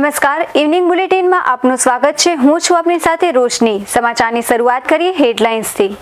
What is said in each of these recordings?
નમસ્કાર. ઇવનિંગ બુલેટિનમાં આપનું સ્વાગત છે. હું છું આપની સાથે રોશની. સમાચારની શરૂઆત કરીએ હેડલાઇન્સથી.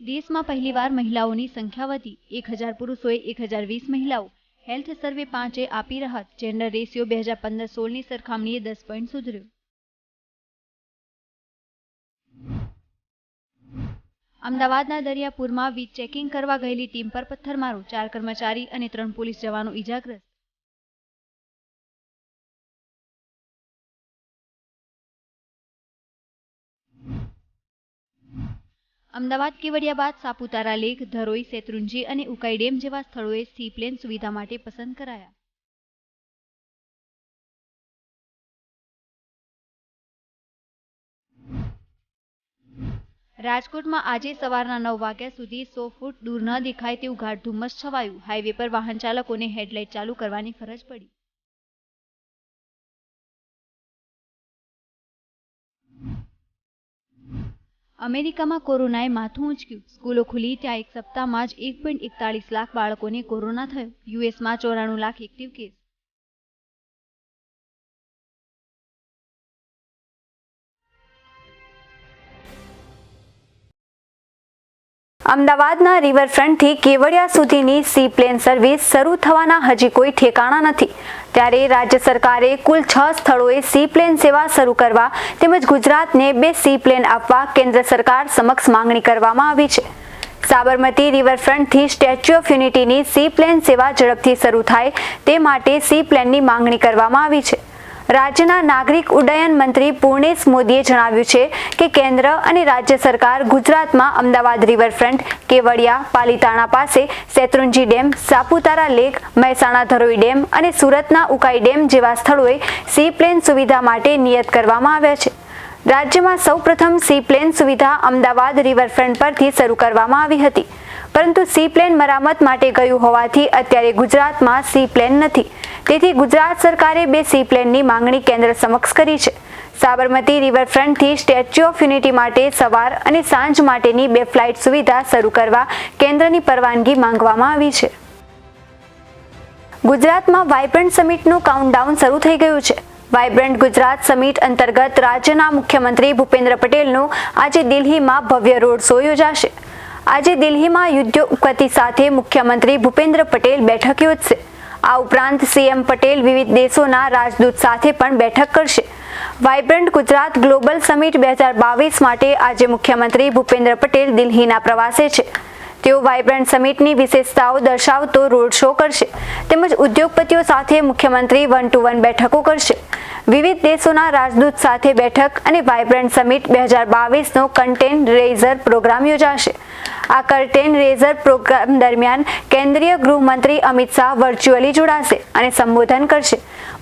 દેશમાં પહેલીવાર મહિલાઓની સંખ્યા વધી. એક હજાર પુરુષોએ એક હજાર વીસ મહિલાઓ હેલ્થ સર્વે પાંચે આપી રાહત. જેન્ડર રેશિયો બે હજાર પંદર સોળની સરખામણીએ દસ પોઈન્ટ સુધર્યો. અમદાવાદના દરિયાપુરમાં વીજ ચેકિંગ કરવા ગયેલી ટીમ પર પથ્થરમારો. ચાર કર્મચારી અને ત્રણ પોલીસ જવાનો ઇજાગ્રસ્ત અમદાવાદ કેવડિયા બાદ સાપુતારા લેક, ધરોઈ, શેત્રુંજી અને ઉકાઈ ડેમ જેવા સ્થળોએ સી પ્લેન સુવિધા માટે પસંદ કરાયા. રાજકોટમાં આજે સવારના નવ વાગ્યા સુધી સો ફૂટ દૂર ન દેખાય તેવું ગાઢ ધુમ્મસ છવાયું. હાઈવે પર વાહન ચાલકોને હેડલાઇટ ચાલુ કરવાની ફરજ પડી. અમેરિકામાં કોરોનાએ માથું ઉંચક્યું. સ્કૂલો ખુલી ત્યાં એક સપ્તાહમાં જ એક પોઈન્ટ એકતાળીસ લાખ બાળકોને કોરોના થયો. યુએસમાં ચોરાણું લાખ એક્ટિવ કેસ અમદાવાદના રિવરફ્રન્ટથી કેવડિયા સુધીની સી પ્લેન સર્વિસ શરૂ થવાના હજી કોઈ ઠેકાણા નથી. ત્યારે રાજ્ય સરકારે કુલ છ સ્થળોએ સી પ્લેન સેવા શરૂ કરવા તેમજ ગુજરાતને બે સી પ્લેન આપવા કેન્દ્ર સરકાર સમક્ષ માંગણી કરવામાં આવી છે. સાબરમતી રિવરફ્રન્ટથી સ્ટેચ્યુ ઓફ યુનિટીની સી પ્લેન સેવા ઝડપથી શરૂ થાય તે માટે સી પ્લેનની માંગણી કરવામાં આવી છે. રાજ્યના નાગરિક ઉડ્ડયન મંત્રી પૂર્ણેશ મોદીએ જણાવ્યું છે કે કેન્દ્ર અને રાજ્ય સરકાર ગુજરાતમાં અમદાવાદ રિવરફ્રન્ટ, કેવડિયા, પાલીતાણા પાસે Shetrunji dam, Saputara lake, Mehsana Dharoi dam અને સુરતના ઉકાઈ ડેમ જેવા સ્થળોએ સી પ્લેન સુવિધા માટે નિયત કરવામાં આવ્યા છે. રાજ્યમાં સૌપ્રથમ સી પ્લેન સુવિધા અમદાવાદ રિવરફ્રન્ટ પરથી શરૂ કરવામાં આવી હતી. પરંતુ સી પ્લેન મરામત માટે ગયું હોવાથી અત્યારે ગુજરાતમાં સી પ્લેન નથી. તેથી ગુજરાત સરકારે બે સી પ્લેનની માંગણી કેન્દ્ર સમક્ષ કરી છે. સાબરમતી રિવરફ્રન્ટથી સ્ટેચ્યુ ઓફ યુનિટી માટે સવાર અને સાંજ માટેની બે ફ્લાઇટ સુવિધા શરૂ કરવા કેન્દ્રની પરવાનગી માંગવામાં આવી છે. ગુજરાતમાં વાઇબ્રન્ટ સમિટનું કાઉન્ટડાઉન શરૂ થઈ ગયું છે. વાઇબ્રન્ટ ગુજરાત સમિટ અંતર્ગત રાજ્યના મુખ્યમંત્રી ભૂપેન્દ્ર પટેલનું આજે દિલ્હીમાં ભવ્ય રોડ શો યોજાશે. આજે દિલ્હીમાં યુદ્ધોપતિ સાથે મુખ્યમંત્રી ભૂપેન્દ્ર પટેલ બેઠક યોજશે. આ ઉપરાંત સીએમ પટેલ વિવિધ દેશોના રાજદૂત સાથે પણ બેઠક કરશે. વાઇબ્રન્ટ ગુજરાત ગ્લોબલ સમિટ બે હજાર બાવીસ માટે આજે મુખ્યમંત્રી ભૂપેન્દ્ર પટેલ દિલ્હીના પ્રવાસે છે. તેઓ વાઇબ્રન્ટ સમિટની વિશેષતાઓ દર્શાવતો રોડ શો કરશે તેમજ ઉદ્યોગપતિઓ સાથે મુખ્યમંત્રી વન ટુ વન બેઠકો કરશે. વિવિધ દેશોના રાજદૂત સાથે બેઠક અને વાઇબ્રન્ટ સમિટ બે હજાર બાવીસનો કન્ટેન્ટ રેઝર પ્રોગ્રામ યોજાશે. આ કન્ટેન રેઝર પ્રોગ્રામ દરમિયાન કેન્દ્રીય ગૃહમંત્રી અમિત શાહ વર્ચ્યુઅલી જોડાશે અને સંબોધન કરશે.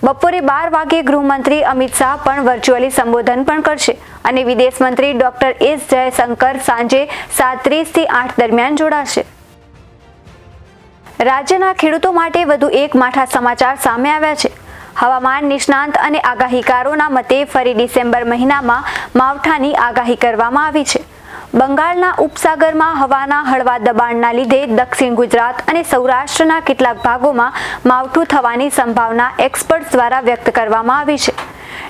બપોરે બાર વાગે ગૃહમંત્રી અમિત શાહ પણ વર્ચ્યુઅલી સંબોધન પણ કરશે અને વિદેશ મંત્રી ડોક્ટર એસ જયશંકર સાંજે સાત ત્રીસથી આઠ દરમિયાન જોડાશે. રાજ્યના ખેડૂતો માટે વધુ એક માઠા સમાચાર સામે આવ્યા છે. હવામાન નિષ્ણાંત અને આગાહીકારોના મતે ફરી ડિસેમ્બર મહિનામાં માવઠાની આગાહી કરવામાં આવી છે. બંગાળના ઉપસાગરમાં હવાના હળવા દબાણના લીધે દક્ષિણ ગુજરાત અને સૌરાષ્ટ્રના કેટલાક ભાગોમાં માવઠું થવાની સંભાવના એક્સપર્ટ્સ દ્વારા વ્યક્ત કરવામાં આવી છે.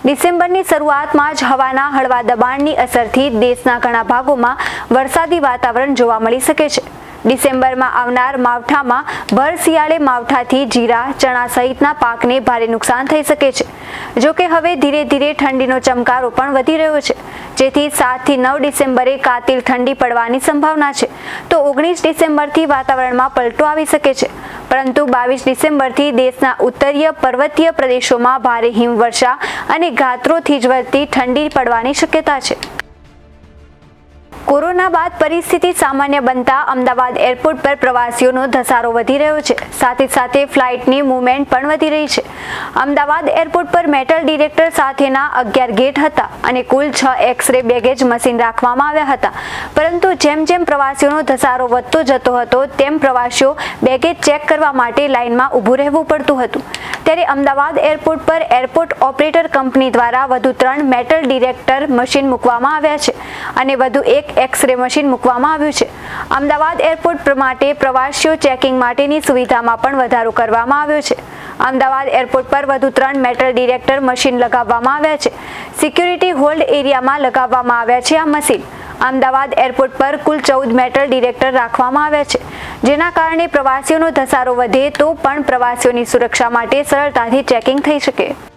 ડિસેમ્બરની શરૂઆતમાં જ હવાના હળવા દબાણની અસરથી દેશના ઘણા ભાગોમાં વરસાદી વાતાવરણ જોવા મળી શકે છે. ડિસેમ્બરમાં આવનાર માવઠામાં ભર શિયાળે માવઠાથી જીરા, ચણા સહિતના પાકને ભારે નુકસાન થઈ શકે છે. જો કે હવે ધીરે ધીરે ઠંડીનો ચમકારો પણ વધી રહ્યો છે. જેથી સાતથી નવ ડિસેમ્બરે કાતિલ ઠંડી પડવાની સંભાવના છે. તો ઓગણીસ ડિસેમ્બરથી વાતાવરણમાં પલટો આવી શકે છે. પરંતુ બાવીસ ડિસેમ્બરથી દેશના ઉત્તરીય પર્વતીય પ્રદેશોમાં ભારે હિમવર્ષા અને ગાત્રોથી જ વધતી ઠંડી પડવાની શક્યતા છે. કોરોના બાદ પરિસ્થિતિ સામાન્ય બનતા અમદાવાદ એરપોર્ટ પર પ્રવાસીઓનો ધસારો વધી રહ્યો છે. સાથે સાથે ફ્લાઇટની મૂવમેન્ટ પણ વધી રહી છે. અમદાવાદ એરપોર્ટ પર મેટલ ડિરેક્ટર સાથેના અગિયાર ગેટ હતા અને કુલ છ એક્સરે બેગેજ મશીન રાખવામાં આવ્યા હતા. પરંતુ જેમ જેમ પ્રવાસીઓનો ધસારો વધતો જતો હતો, તેમ પ્રવાસીઓ બેગેજ ચેક કરવા માટે લાઇનમાં ઊભું રહેવું પડતું હતું. ત્યારે અમદાવાદ એરપોર્ટ પર એરપોર્ટ ઓપરેટર કંપની દ્વારા વધુ ત્રણ મેટલ ડિરેક્ટર મશીન મૂકવામાં આવ્યા છે અને વધુ એક એક્સરે મશીન મૂકવામાં આવ્યું છે. અમદાવાદ એરપોર્ટ માટે પ્રવાસીઓ ચેકિંગ માટેની સુવિધામાં પણ વધારો કરવામાં આવ્યો છે. અમદાવાદ એરપોર્ટ પર વધુ ત્રણ મેટલ ડિરેક્ટર મશીન લગાવવામાં આવ્યા છે. સિક્યુરિટી હોલ્ડ એરિયામાં લગાવવામાં આવ્યા છે આ મશીન. અમદાવાદ એરપોર્ટ પર કુલ ચૌદ મેટલ ડિરેક્ટર રાખવામાં આવ્યા છે. જેના કારણે પ્રવાસીઓનો ધસારો વધે તો પણ પ્રવાસીઓની સુરક્ષા માટે સરળતાથી ચેકિંગ થઈ શકે.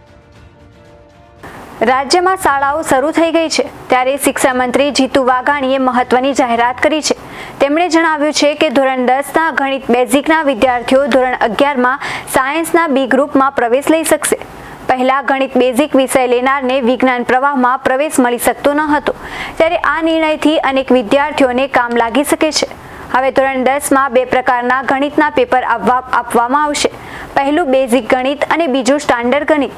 રાજ્યમાં શાળાઓ શરૂ થઈ ગઈ છે. ત્યારે શિક્ષણ મંત્રી જીતુ વાઘાણીએ મહત્વની જાહેરાત કરી છે. તેમણે જણાવ્યું છે કે ધોરણ દસના ગણિત બેઝિકના વિદ્યાર્થીઓ ધોરણ અગિયારમાં સાયન્સના બી ગ્રુપમાં પ્રવેશ લઈ શકશે. પહેલા ગણિત બેઝિક વિષય લેનારને વિજ્ઞાન પ્રવાહમાં પ્રવેશ મળી શકતો ન હતો. ત્યારે આ નિર્ણયથી અનેક વિદ્યાર્થીઓને કામ લાગી શકે છે. હવે ધોરણ દસમાં બે પ્રકારના ગણિતના પેપર આપવા આપવામાં આવશે. પહેલું બેઝિક ગણિત અને બીજું સ્ટાન્ડર્ડ ગણિત.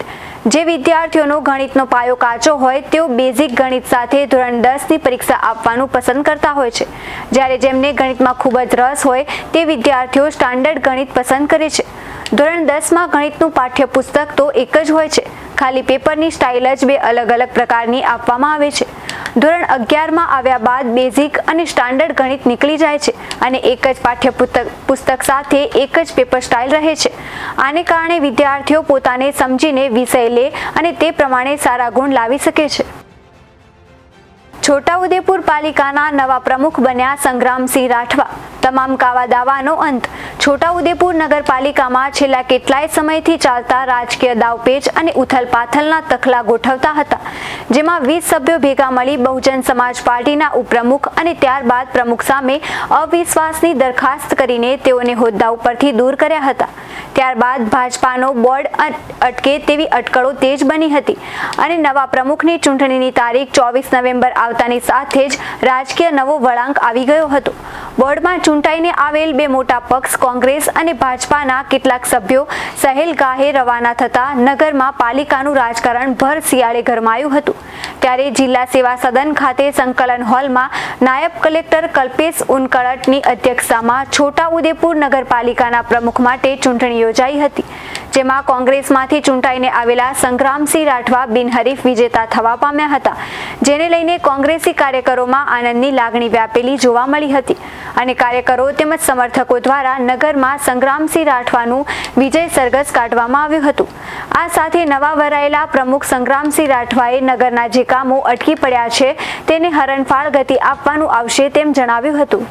જે વિદ્યાર્થીઓનો ગણિતનો પાયો કાચો હોય, તેઓ બેઝિક ગણિત સાથે ધોરણ દસની પરીક્ષા આપવાનું પસંદ કરતા હોય છે. જ્યારે જેમને ગણિતમાં ખૂબ જ રસ હોય, તે વિદ્યાર્થીઓ સ્ટાન્ડર્ડ ગણિત પસંદ કરે છે. ધોરણ દસમાં ગણિતનું પાઠ્યપુસ્તક તો એક જ હોય છે. ખાલી પેપરની સ્ટાઇલ જ બે અલગ અલગ પ્રકારની આપવામાં આવે છે. ધોરણ અગિયારમાં આવ્યા બાદ બેઝિક અને સ્ટાન્ડર્ડ ગણિત નીકળી જાય છે અને એક જ પાઠ્યપુસ્તક પુસ્તક સાથે એક જ પેપર સ્ટાઇલ રહે છે. આને કારણે વિદ્યાર્થીઓ પોતાને સમજીને વિષય લે અને તે પ્રમાણે સારા ગુણ લાવી શકે છે. છોટાઉદેપુર પાલિકાના નવા પ્રમુખ બન્યા સંગ્રામસિંહ રાઠવા. તમામ કાવા દાવાનો અંત. છોટાઉદેપુર નગરપાલિકામાં છેલ્લા કેટલાય સમયથી ચાલતા રાજકીય દાવપેચ અને ઉથલપાથલના તખલા ગોઠવતા હતા, જેમાં વીસ સભ્યો ભેગા મળી બહુજન સમાજ પાર્ટીના ઉપપ્રમુખ અને ત્યારબાદ પ્રમુખ સામે અવિશ્વાસની દરખાસ્ત કરીને તેઓને હોદ્દા ઉપરથી દૂર કર્યા હતા. ત્યારબાદ ભાજપાનો બોર્ડ અટકે તેવી અટકળો તેજ બની હતી અને નવા પ્રમુખની ચૂંટણીની તારીખ ચોવીસ નવેમ્બર આવતાની સાથે જ રાજકીય નવો વળાંક આવી ગયો હતો. બોર્ડમાં ચૂંટાઈને આવેલ બે મોટા પક્ષ કોંગ્રેસ અને ભાજપાના કેટલાક સભ્યો સહેલ ગાહે રવાના થતા નગરમાં પાલિકાનું રાજકારણ ભર શિયાળે ગરમાયું હતું. ત્યારે જિલ્લા સેવા સદન ખાતે સંકલન હોલમાં નાયબ કલેક્ટર કલ્પેશ ઉનકળટની અધ્યક્ષતામાં છોટાઉદેપુર નગરપાલિકાના પ્રમુખ માટે ચૂંટણી યોજાઈ હતી. જેમાં કોંગ્રેસમાંથી ચૂંટાઈને આવેલા સંગ્રામસિંહ રાઠવા બિનહરીફ વિજેતા થવા પામ્યા હતા. જેને લઈને કોંગ્રેસી કાર્યકરોમાં આનંદની લાગણી વ્યાપેલી જોવા મળી હતી અને કાર્યકરો તેમજ સમર્થકો દ્વારા નગરમાં સંગ્રામસિંહ રાઠવાનું વિજય સરઘસ કાઢવામાં આવ્યું હતું. આ સાથે નવા વરાયેલા પ્રમુખ સંગ્રામસિંહ રાઠવાએ નગરના જે કામો અટકી પડ્યા છે તેને હરણફાળ ગતિ આપવાનું આવશે તેમ જણાવ્યું હતું.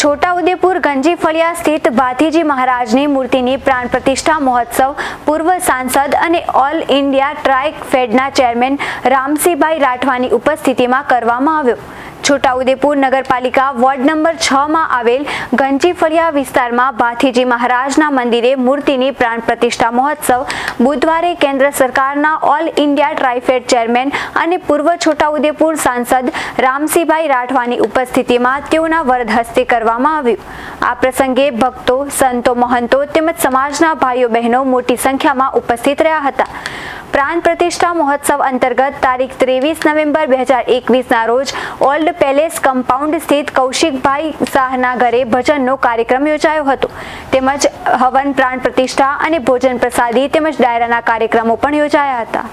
છોટાઉદેપુર ગંજી ફળિયા સ્થિત ભાથીજી મહારાજની મૂર્તિની પ્રાણ પ્રતિષ્ઠા મહોત્સવ પૂર્વ સાંસદ અને ઓલ ઇન્ડિયા ટ્રાય ફેડના ચેરમેન રામસીભાઈ રાઠવાની ઉપસ્થિતિમાં કરવામાં આવ્યો. છોટાઉદેપુર નગરપાલિકા વોર્ડ નંબર છ માં આવેલ ગંજી ફળિયા વિસ્તારમાં ભાથીજી મહારાજના મંદિરે મૂર્તિની પ્રાણ પ્રતિષ્ઠા મહોત્સવ બુધવારે કેન્દ્ર સરકારના ઓલ ઇન્ડિયા ટ્રાઇફેડ ચેરમેન અને પૂર્વ છોટાઉદેપુર સાંસદ રામસિંહભાઈ રાઠવાની ઉપસ્થિતિમાં તેઓના વરદ હસ્તે કરવામાં આવ્યું. આ પ્રસંગે ભક્તો, સંતો, મહંતો તેમજ સમાજના ભાઈઓ બહેનો મોટી સંખ્યામાં ઉપસ્થિત રહ્યા હતા. પ્રાણ પ્રતિષ્ઠા મહોત્સવ અંતર્ગત તારીખ ત્રેવીસ નવેમ્બર બે હજાર એકવીસના રોજ ઓલ્ડ પેલેસ કમ્પાઉન્ડ સ્થિત કૌશિકભાઈ શાહના ઘરે ભજનનો કાર્યક્રમ યોજાયો હતો. તેમજ હવન પ્રાણ પ્રતિષ્ઠા અને ભોજન પ્રસાદી તેમજ ડાયરાના કાર્યક્રમો પણ યોજાયા હતા.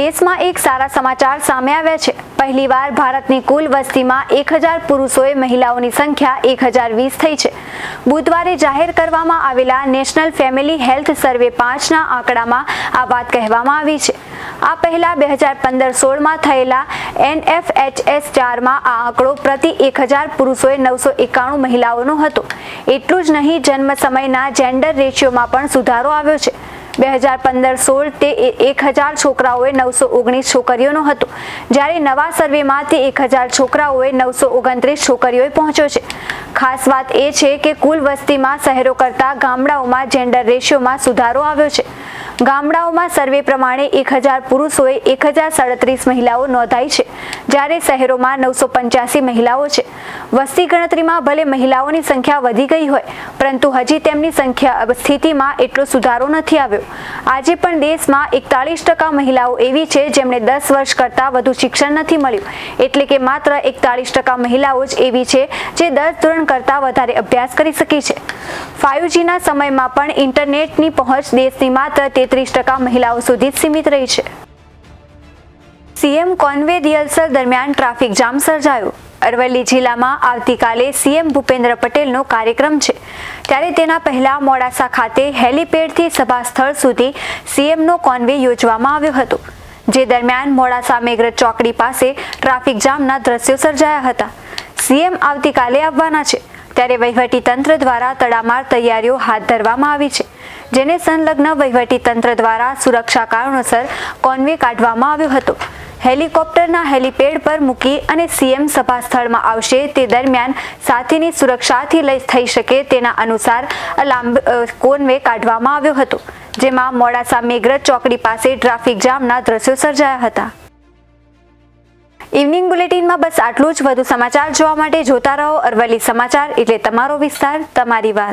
દેશમાં એક સારા સમાચાર સામે આવ્યા છે. પહેલીવાર ભારતની કુલ વસ્તીમાં એક હજાર પુરુષોએ મહિલાઓની સંખ્યા એક હજાર વીસ થઈ છે. બુધવારે જાહેર કરવામાં આવેલા નેશનલ ફેમિલી હેલ્થ સર્વે પાંચના આંકડામાં આ વાત કહેવામાં આવી છે. આ પહેલા બે હજાર પંદર સોળમાં થયેલા એનએફએચએસ ચારમાં આ આંકડો પ્રતિ એક હજાર પુરુષોએ નવસો એકાણું મહિલાઓનો હતો. એટલું જ નહીં, જન્મ સમયના જેન્ડર રેશિયોમાં પણ સુધારો આવ્યો છે. બે હજાર પંદર સોળ તે એક હજાર છોકરાઓએ નવસો ઓગણીસ છોકરીઓનો હતો. જ્યારે નવા સર્વેમાં તે એક હજાર છોકરાઓએ નવસો ઓગણત્રીસ છોકરીઓએ પહોંચ્યો છે. ખાસ વાત એ છે કે કુલ વસ્તીમાં શહેરો કરતાં ગામડાઓમાં જેન્ડર રેશિયોમાં સુધારો આવ્યો છે. ગામડાઓમાં સર્વે પ્રમાણે એક હજાર પુરુષોએ એક હજાર સાડત્રીસ મહિલાઓ નોંધાઈ છે. જ્યારે શહેરોમાં નવસો પંચ્યાસી મહિલાઓ છે. વસ્તી ગણતરીમાં ભલે મહિલાઓની સંખ્યા વધી ગઈ હોય, પરંતુ હજી તેમની સંખ્યા સ્થિતિમાં એટલો સુધારો નથી આવ્યો. આજે પણ દેશમાં એકતાળીસ ટકા મહિલાઓ એવી છે જેમણે દસ વર્ષ કરતાં વધુ શિક્ષણ નથી મળ્યું. એટલે કે માત્ર એકતાળીસ ટકા મહિલાઓ જ એવી છે જે દસ ધોરણ કરતાં વધારે અભ્યાસ કરી શકી છે. ફાઇવજીના સમયમાં પણ ઇન્ટરનેટની પહોંચ દેશની માત્ર તેત્રીસ ટકા મહિલાઓ સુધી જ સીમિત રહી છે. સીએમ કોન્વે રિહર્સલ દરમિયાન ટ્રાફિક જામ સર્જાયો. અરવલ્લી જિલ્લામાં આવતીકાલે સીએમ ભૂપેન્દ્ર પટેલનો કાર્યક્રમ છે. ત્યારે તેના પહેલા મોડાસા ખાતે હેલીપેડથી સભા સ્થળ સુધી સીએમનો કોન્વે યોજવામાં આવ્યો હતો. જે દરમિયાન મોડાસા મેઘરજ ચોકડી પાસે ટ્રાફિક જામના દ્રશ્યો સર્જાયા હતા. સીએમ આવતીકાલે આવવાના છે. ત્યારે વહીવટી તંત્ર દ્વારા તડામાર તૈયારીઓ હાથ ધરવામાં આવી છે. જેને સંલગ્ન વહીવટી તંત્ર દ્વારા સુરક્ષા કારણોસર કોન્વે કાઢવામાં આવ્યો હતો. હેલિકોપ્ટરના હેલિપેડ પર મૂકી અને સીએમ સભા સ્થળમાં આવશે તે દરમિયાન સાથીની સુરક્ષાથી લઈ થઈ શકે તેના અનુસાર આ કોનવે કાઢવામાં આવ્યો હતો, જેમાં મોડાસા મેઘરજ ચોકડી પાસે ટ્રાફિક જામના દ્રશ્યો સર્જાયા હતા. ઇવનિંગ બુલેટિનમાં બસ આટલું જ. વધુ સમાચાર જોવા માટે જોતા રહો અરવલ્લી સમાચાર, એટલે તમારો વિસ્તાર, તમારી વાત.